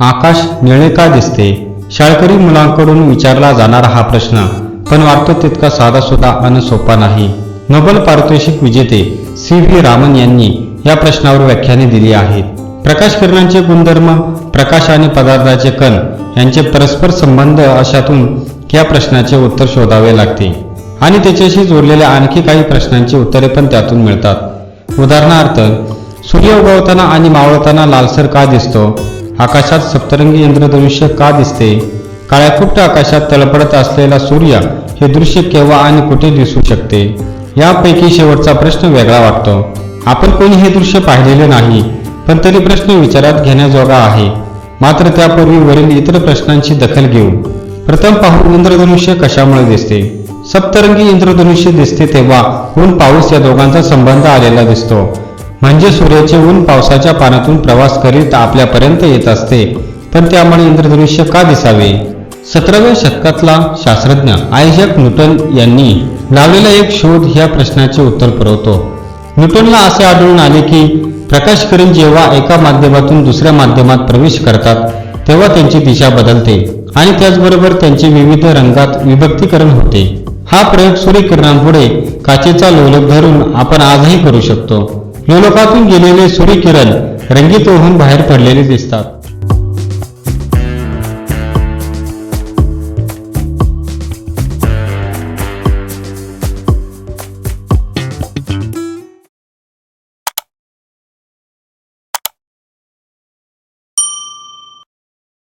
आकाश निळे का दिसते? शाळकरी मुलांकडून विचारला जाणारा हा प्रश्न. पण वाटतो तितका साधा सुद्धा आणि सोपा नाही. नोबेल पारितोषिक विजेते सी व्ही रामन यांनी या प्रश्नावर व्याख्याने दिली आहेत. प्रकाश किरणांचे गुणधर्म प्रकाश आणि पदार्थाचे कण यांचे परस्पर संबंध अशातून या प्रश्नाचे उत्तर शोधावे लागते. आणि त्याच्याशी जोडलेल्या आणखी काही प्रश्नांची उत्तरे पण त्यातून मिळतात. उदाहरणार्थ सूर्य उगवताना आणि मावळताना लालसर का दिसतो? आकाशात सप्तरंगी इंद्रधनुष्य का दिसते? काळ्याकुट्ट आकाशात तळपडत असलेला सूर्य हे दृश्य केव्हा आणि कुठे दिसू शकते? यापैकी शेवटचा प्रश्न वेगळा वाटतो. आपण कोणी हे दृश्य पाहिलेले नाही पण तरी प्रश्न विचारात घेण्याजोगा आहे. मात्र त्यापूर्वी वरील इतर प्रश्नांची दखल घेऊ प्रथम पाहू इंद्रधनुष्य कशामुळे दिसते? सप्तरंगी इंद्रधनुष्य दिसते तेव्हा ऊन पाऊस या दोघांचा संबंध आलेला दिसतो? म्हणजे सूर्याचे ऊन पावसाच्या पाण्यातून प्रवास करीत आपल्यापर्यंत येत असते पण त्यामुळे इंद्रधनुष्य का दिसावे? सतराव्या शतकातला शास्त्रज्ञ आयझॅक न्यूटन यांनी लावलेला एक शोध ह्या प्रश्नाचे उत्तर पुरवतो. न्यूटनला असे आढळून आले की प्रकाश किरण जेव्हा एका माध्यमातून दुसऱ्या माध्यमात प्रवेश करतात तेव्हा त्यांची दिशा बदलते आणि त्याचबरोबर त्यांचे विविध रंगात विभक्तीकरण होते. हा प्रयोग सूर्यकिरणांपुढे काचेचा लोलक धरून आपण आजही करू शकतो. लोलकातून गेलेले सूर्यकिरण रंगीत होऊन बाहेर पडलेले दिसतात.